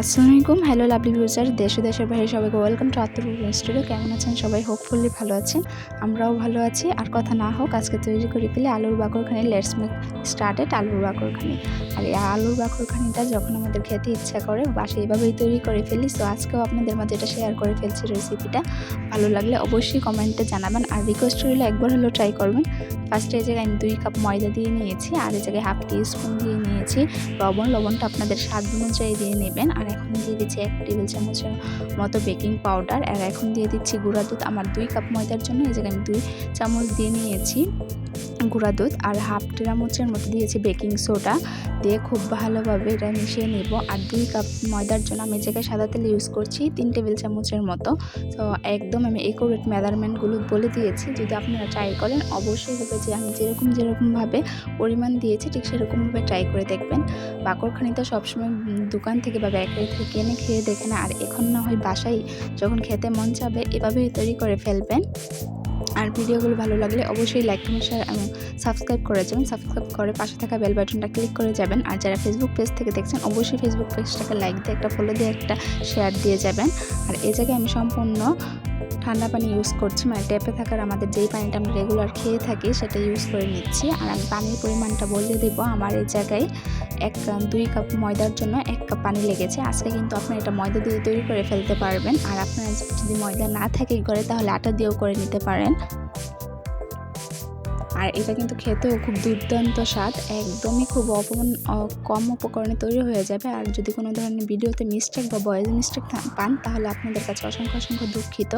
আসসালামু আলাইকুম hello lovely ভিউজার দেশে দেশের বাইরে সবাইকে ওয়েলকাম টু আত্মর স্টুডিও কেমন আছেন সবাই? হোপফুলি ভালো আছেন। আমরাও ভালো আছি। আর কথা না হোক, আজকে তৈরি করে ফেলে আলুর বাকরখানি। লেটস মেক স্টার্টেড আলুর বাকরখানি। আর এই আলুর বাকরখানিটা যখন আমাদের খেতে ইচ্ছা করে বাসে এভাবেই তৈরি করে ফেলি সো আজকেও আপনাদের মাঝে এটা শেয়ার করে ফেলছি রেসিপিটা ভালো লাগলে অবশ্যই কমেন্টে জানাবেন। আর রিকোয়েস্ট রইলে একবার হলেও ট্রাই করবেন। ফার্স্টে এই জায়গায় আমি দুই কাপ ময়দা দিয়ে নিয়েছি, আর এই জায়গায় হাফ টি স্পুন দিয়ে নিয়েছি। লবণ লবণটা আপনাদের স্বাদ অনুযায়ী দিয়ে নেবেন। আর এখন দিয়ে দিচ্ছি এক টেবিল চামচের মতো বেকিং পাউডার। আর এখন দিয়ে দিচ্ছি গুঁড়া দুধ। আমার দুই কাপ ময়দার জন্য এই জায়গায় আমি দুই চামচ দিয়ে নিয়েছি গুঁড়া দুধ। আর হাফ চামচের মতো দিয়েছি বেকিং সোডা। দিয়ে খুব ভালোভাবে এটা মিশিয়ে নেব। আর দুই কাপ ময়দার জন্য আমি জায়গায় সাদা তেল ইউজ করছি তিন টেবিল চামচের মতো। তো একদম আমি একুরেট মেজারমেন্টগুলো বলে দিয়েছি। যদি আপনারা ট্রাই করেন, অবশ্যই হবে যে আমি যেরকম যেরকমভাবে পরিমাণ দিয়েছি, ঠিক সেরকমভাবে ট্রাই করে দেখবেন। বাকরখানি তো সবসময় দোকান থেকে বা বেকারি থেকে কিনে খেয়ে দেখে না। আর এখন না হয় বাসায় যখন খেতে মন চাবে এভাবেই তৈরি করে ফেলবেন। আর ভিডিওগুলো ভালো লাগলে অবশ্যই লাইক কমেন্ট শেয়ার এবং সাবস্ক্রাইব করে যাবেন। সাবস্ক্রাইব করে পাশে থাকা বেল বাটনটা ক্লিক করে যাবেন। আর যারা ফেসবুক পেজ থেকে দেখছেন, অবশ্যই ফেসবুক পেজটাকে লাইক দিয়ে একটা ফলো দিয়ে একটা শেয়ার দিয়ে যাবেন। আর এই জায়গায় আমি সম্পূর্ণ ঠান্ডা পানি ইউজ করছি মানে ট্যাপে থাকার আমাদের যেই পানিটা আমরা রেগুলার খেয়ে থাকি সেটা ইউজ করে নিচ্ছি। আর আমি পানির পরিমাণটা বলে দেব, আমার এই জায়গায় এক দুই কাপ ময়দার জন্য এক কাপ পানি লেগেছে। আজকে কিন্তু আপনি এটা ময়দা দিয়ে তৈরি করে ফেলতে পারবেন। আর আপনার যদি ময়দা না থাকে ঘরে, তাহলে আটা দিয়েও করে নিতে পারেন। আর এটা কিন্তু খেতেও খুব দুর্দান্ত স্বাদ, একদমই খুব অপমান কম উপকরণে তৈরি হয়ে যাবে। আর যদি কোনো ধরনের ভিডিওতে মিস্টেক বা বয়েজ মিস্টেক পান, তাহলে আপনাদের কাছে অসংখ্য অসংখ্য দুঃখিত।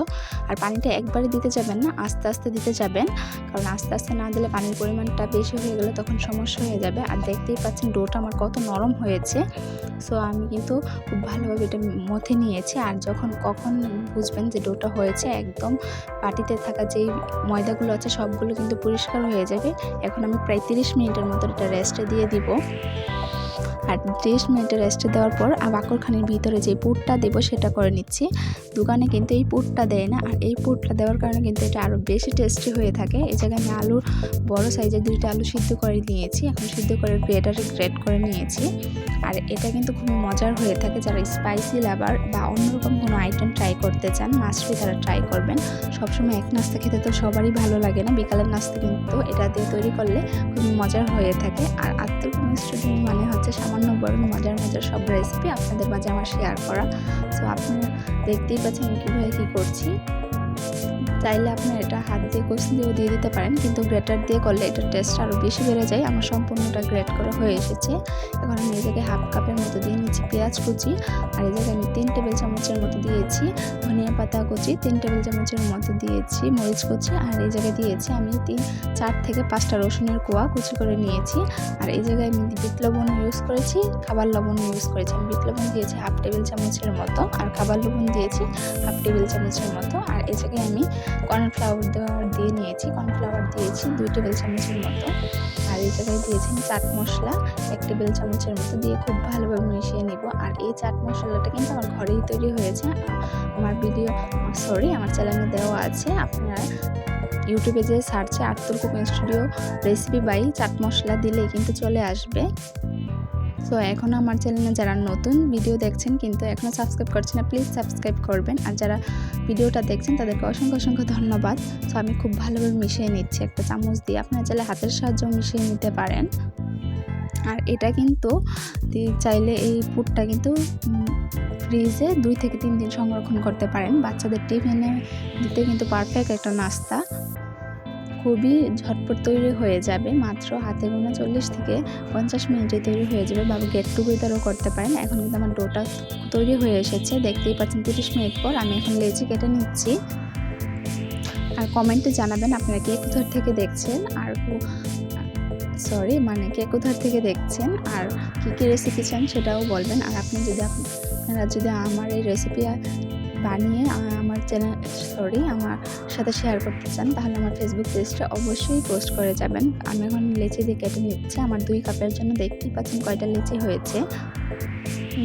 আর পানিটা একবারে দিতে যাবেন না, আস্তে আস্তে দিতে যাবেন। কারণ আস্তে আস্তে না দিলে পানির পরিমাণটা বেশি হয়ে গেলে তখন সমস্যা হয়ে যাবে। আর দেখতেই পাচ্ছেন ডোটা আমার কত নরম হয়েছে। সো আমি কিন্তু খুব ভালোভাবে এটা মথে নিয়েছি। আর যখন কখন বুঝবেন যে ডোটা হয়েছে, একদম পাটিতে থাকা যেই ময়দাগুলো আছে, সবগুলো কিন্তু পরিষ্কার হয়ে যাবে। এখন আমি প্রায় তিরিশ মিনিটের মতো এটা রেস্টে দিয়ে দিব। আর তিরিশ মিনিটের রেস্টে দেওয়ার পর বাকরখানির ভিতরে যে পুরটা দেবো সেটা করে নিচ্ছি। দোকানে কিন্তু এই পুরটা দেয় না, আর এই পুরটা দেওয়ার কারণে কিন্তু এটা আরও বেশি টেস্টি হয়ে থাকে। এই জায়গায় আমি আলুর বড় সাইজের দুইটা আলু সিদ্ধ করে নিয়েছি, এখন সিদ্ধ করে গ্রেটারে গ্রেট করে নিয়েছি। আর এটা কিন্তু খুবই মজার হয়ে থাকে, যারা স্পাইসি লাভার বা অন্যরকম কোনো আইটেম ট্রাই করতে চান মাছটি তারা ট্রাই করবেন। সবসময় এক নাস্তা খেতে তো সবারই ভালো লাগে না, বিকালের নাস্তা কিন্তু এটা দিয়ে তৈরি করলে খুবই মজার হয়ে থাকে। আর আত্মকর্ম স্টুডিও মানে হচ্ছে সামান্য বড় মজার মজার সব রেসিপি আপনাদের মাঝে আমার শেয়ার করা। সো আপনারা দেখতেই পাচ্ছেন কীভাবে কী করছি। চাইলে আপনার এটা হাত দিয়ে কষি দিয়েও দিয়ে দিতে পারেন, কিন্তু গ্রেটার দিয়ে করলে এটার টেস্ট আরও বেশি বেড়ে যায়। আমার সম্পূর্ণটা গ্রেট করা হয়ে এসেছে। এখন আমি জায়গায় হাফ কাপের মতো দিয়ে নিচ্ছি পেঁয়াজ কুচি, আর এই জায়গায় আমি তিন টেবিল চামচের মতো দিয়েছি ধনিয়া পাতা কুচি, তিন টেবিল চামচের মতো দিয়েছি মরিচ কুচি, আর এই জায়গায় দিয়েছি আমি তিন, চার থেকে পাঁচটা রসুনের কোয়া কুচি করে নিয়েছি। আর এই জায়গায় আমি বিট লবণ ইউজ করেছি, খাবার লবণ ইউজ করেছি। আমি বিট লবণ দিয়েছি হাফ টেবিল চামচের মতো, আর খাবার লবণ দিয়েছি হাফ টেবিল চামচের মতো। আর এই জায়গায় আমি কর্নফ্লাওয়ার দেওয়ার দিয়ে নিয়েছি, কর্নফ্লাওয়ার দিয়েছি দুই টেবিল চামচের মতো। আর এই জায়গায় দিয়েছি চাট মশলা, এক টেবিল চামচের মতো দিয়ে খুব ভালোভাবে মিশিয়ে নিব। আর এই চাট মশলাটা কিন্তু আমার ঘরেই তৈরি হয়েছে। আমার ভিডিও, সরি, আমার চ্যানেলে দেওয়া আছে। আপনারা ইউটিউবে যে সার্চে আর্তুল cooking studio recipe by chaat masala দিলেই কিন্তু চলে আসবে। সো এখন আমার চ্যানেলে যারা নতুন ভিডিও দেখছেন কিন্তু এখনও সাবস্ক্রাইব করছেন না প্লিজ সাবস্ক্রাইব করবেন। আর যারা ভিডিওটা দেখছেন, তাদেরকে অসংখ্য অসংখ্য ধন্যবাদ। সো আমি খুব ভালোভাবে মিশিয়ে নিচ্ছি। একটা চামচ দিয়ে আপনারা চাইলে হাতের সাহায্যেও মিশিয়ে নিতে পারেন। আর এটা কিন্তু চাইলে এই পুরটা কিন্তু ফ্রিজে দুই থেকে তিন দিন সংরক্ষণ করতে পারেন। বাচ্চাদের টিফিনে দিতে কিন্তু পারফেক্ট একটা নাস্তা। খুবই ঝটপট তৈরি হয়ে যাবে। মাত্র হাতে গোনা চল্লিশ থেকে পঞ্চাশ মিনিটে তৈরি হয়ে যাবে। বা গেট টুগেদারও করতে পারেন। এখন কিন্তু আমার ডোটা তৈরি হয়ে এসেছে। দেখতেই পাচ্ছেন তিরিশ মিনিট পর আমি এখন লেচি কেটে নিচ্ছি। আর কমেন্টে জানাবেন আপনারা কে কোথার থেকে দেখছেন আর সরি মানে কে কোথার থেকে দেখছেন আর কী কী রেসিপি চান সেটাও বলবেন। আর আপনি যদি, আপনারা যদি আমার এই রেসিপি বানিয়ে আমার চ্যানেল সরি আমার সাথে শেয়ার করতে চান, তাহলে আমার ফেসবুক পেজটা অবশ্যই পোস্ট করে যাবেন। আমি এখন লেচি দিয়ে কেটে নিচ্ছি। আমার দুই কাপের জন্য দেখতেই পাচ্ছেন কয়টা লেচি হয়েছে।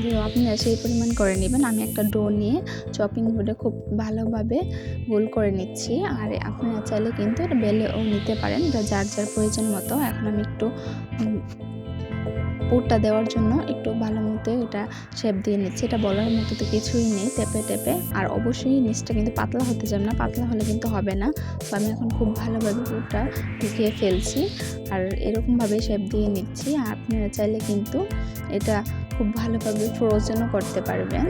যে আপনারা সেই পরিমাণ করে নেবেন। আমি একটা ডো নিয়ে চপিং বোর্ডে খুব ভালোভাবে গোল করে নিচ্ছি। আর আপনারা চাইলে কিন্তু এটা বেলেও নিতে পারেন। যার যার প্রয়োজন মতো এখন আমি একটু পুরটা দেওয়ার জন্য একটু ভালো মতো এটা শেপ দিয়ে নিচ্ছি। এটা বলার মতো তো কিছুই নেই, টেপে টেপে। আর অবশ্যই নিচটা কিন্তু পাতলা হতে যাবে না, পাতলা হলে কিন্তু হবে না। তো আমি এখন খুব ভালোভাবে পুরটা ঢুকিয়ে ফেলছি আর এরকমভাবে শেপ দিয়ে নিচ্ছি। আর আপনারা চাইলে কিন্তু এটা খুব ভালোভাবে ফ্রোজেনও করতে পারবেন।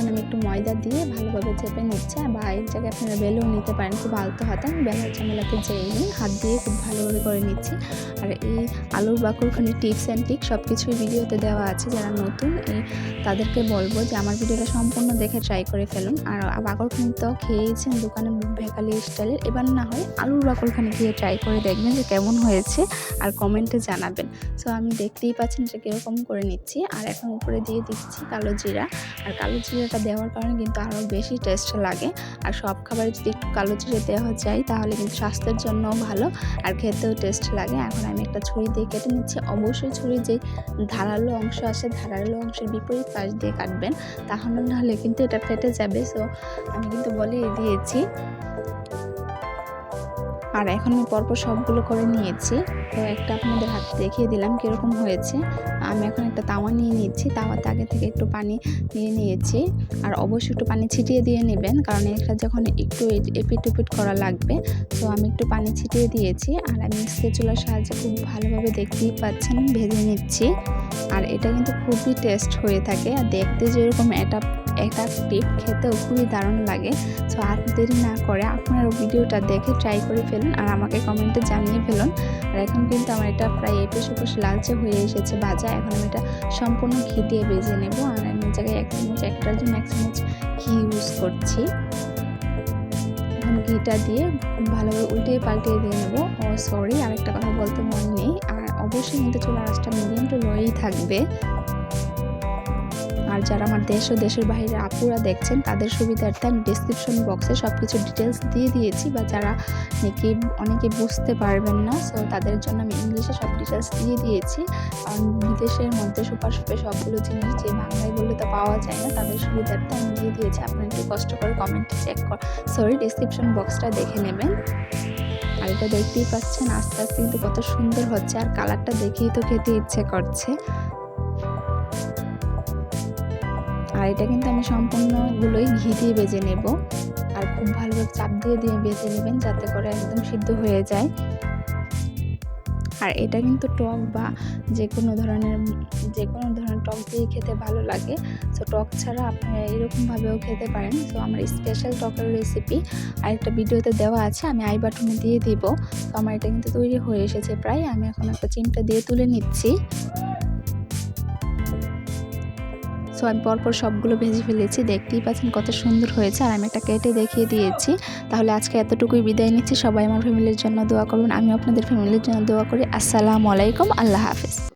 এখন আমি একটু ময়দা দিয়ে ভালোভাবে চেপে নিচ্ছি আর বা এক জায়গায় আপনারা বেলেও নিতে পারেন, খুব আলতো হাতে। আমি বেলার ঝামেলাতে নিই হাত দিয়ে খুব ভালোভাবে করে নিচ্ছি। আর এই আলুর বাকুরখানি টিপস অ্যান্ড টিক সব কিছুই ভিডিওতে দেওয়া আছে, যারা নতুন, এই তাদেরকে বলব যে আমার ভিডিওটা সম্পূর্ণ দেখে ট্রাই করে ফেলুন। আর বাকরখানি তো খেয়েছেন দোকানে ভেকালি স্টাইলের এবার না হয় আলুর বাকরখানি খেয়ে ট্রাই করে দেখবেন যে কেমন হয়েছে, আর কমেন্টে জানাবেন। সো আমি দেখতেই পাচ্ছেন যে কীরকম করে নিচ্ছি। আর এখন উপরে দিয়ে দিচ্ছি কালো জিরা। আর কালো জিরাটা দেওয়ার কারণে কিন্তু আরও বেশি টেস্ট লাগে। আর সব খাবারে যদি একটু কালো জিরে দেওয়া যায়, তাহলে কিন্তু স্বাস্থ্যের জন্য ভালো আর খেতেও টেস্ট লাগে। এখন আমি একটা ছুরি দিয়ে কেটে নিচ্ছি। অবশ্যই ছুরি যে ধারালো অংশ আছে, ধারালো অংশের বিপরীত পাশ দিয়ে কাটবেন। তাহলে নাহলে কিন্তু এটা ফেটে যাবে। সো আমি কিন্তু বলে দিয়েছি। আর এখন আমি পরপর সবগুলো করে নিয়েছি। তো একটা আপনাদের হাতে দেখিয়ে দিলাম কীরকম হয়েছে। আমি এখন একটা তাওয়া নিয়ে নিচ্ছি। তাওয়াতে আগে থেকে একটু পানি নিয়ে নিয়েছি। আর অবশ্যই একটু পানি ছিটিয়ে দিয়ে নেবেন, কারণ এটা যখন একটু এপিট উপিট করা লাগবে, তো আমি একটু পানি ছিটিয়ে দিয়েছি। আর আমি স্কেচুলার সাহায্যে খুব ভালোভাবে দেখতেই পাচ্ছেন, ভেজে নিচ্ছি। আর এটা কিন্তু খুবই টেস্ট হয়ে থাকে। আর দেখতে যেরকম এটা এটা টিপ খেতেও খুবই দারুণ লাগে। সো আর দেরি না করে আপনারও ভিডিওটা দেখে ট্রাই করে ফেলুন আর আমাকে কমেন্টে জানিয়ে ফেলুন। আর এখন কিন্তু আমার এটা প্রায় এপিস ওপিস লালচে হয়ে এসেছে ভাজা। এখন আমি এটা সম্পূর্ণ ঘি দিয়ে ভেজে নেব। আর আমি জায়গায় এক চামচ, একটার জন্য এক চামচ ঘি ইউজ করছি। ঘিটা দিয়ে ভালোভাবে উল্টে পাল্টে দিয়ে নেব। ও সরি আরেকটা কথা বলতে মনে নেই। আর অবশ্যই কিন্তু চুলা আঁচটা মিডিয়াম টু লোই থাকবে। আর যারা আমার দেশ ও দেশের বাইরে আপুরা দেখছেন, তাদের সুবিধার্থে আমি ডিসক্রিপশন বক্সে সব কিছু ডিটেলস দিয়ে দিয়েছি, বা যারা নাকি অনেকে বুঝতে পারবেন না সো তাদের জন্য আমি ইংলিশে সব ডিটেলস দিয়ে দিয়েছি। কারণ বিদেশের মধ্যে সুপার সুপে সবগুলো জিনিস যে বাংলায় বললে তো পাওয়া যায় না, তাদের সুবিধার্থে আমি দিয়ে দিয়েছি। আপনারা একটু কষ্ট করে কমেন্টে চেক কর সরি ডিসক্রিপশন বক্সটা দেখে নেবেন। আর এটা দেখতেই পাচ্ছেন, আস্তে আস্তে কিন্তু কত সুন্দর হচ্ছে, আর কালারটা দেখেই তো খেতে ইচ্ছে করছে। আর এটা কিন্তু আমি সম্পূর্ণগুলোই ঘি দিয়ে বেজে নেব। আর খুব ভালোভাবে চাপ দিয়ে দিয়ে বেজে নেবেন যাতে করে একদম সিদ্ধ হয়ে যায়। আর এটা কিন্তু টক বা যে কোনো ধরনের, যে কোনো ধরনের টক দিয়ে খেতে ভালো লাগে। সো টক ছাড়া আপনারা এরকমভাবেও খেতে পারেন। সো আমার স্পেশাল টকের রেসিপি আর একটা ভিডিওতে দেওয়া আছে, আমি আই বাটনে দিয়ে দিব। তো আমার এটা কিন্তু তৈরি হয়ে এসেছে প্রায়। আমি এখন একটা চিমটা দিয়ে তুলে নিচ্ছি। সো আমি পরপর সবগুলো ভেজে ফেলেছি। দেখতেই পাচ্ছেন কত সুন্দর হয়েছে। আর আমি একটা কেটে দেখিয়ে দিয়েছি। তাহলে আজকে এতটুকুই বিদায় নিচ্ছি। সবাই আমার ফ্যামিলির জন্য দোয়া করুন। আমি আপনাদের ফ্যামিলির জন্য দোয়া করি। আসসালামু আলাইকুম। আল্লাহ হাফিজ।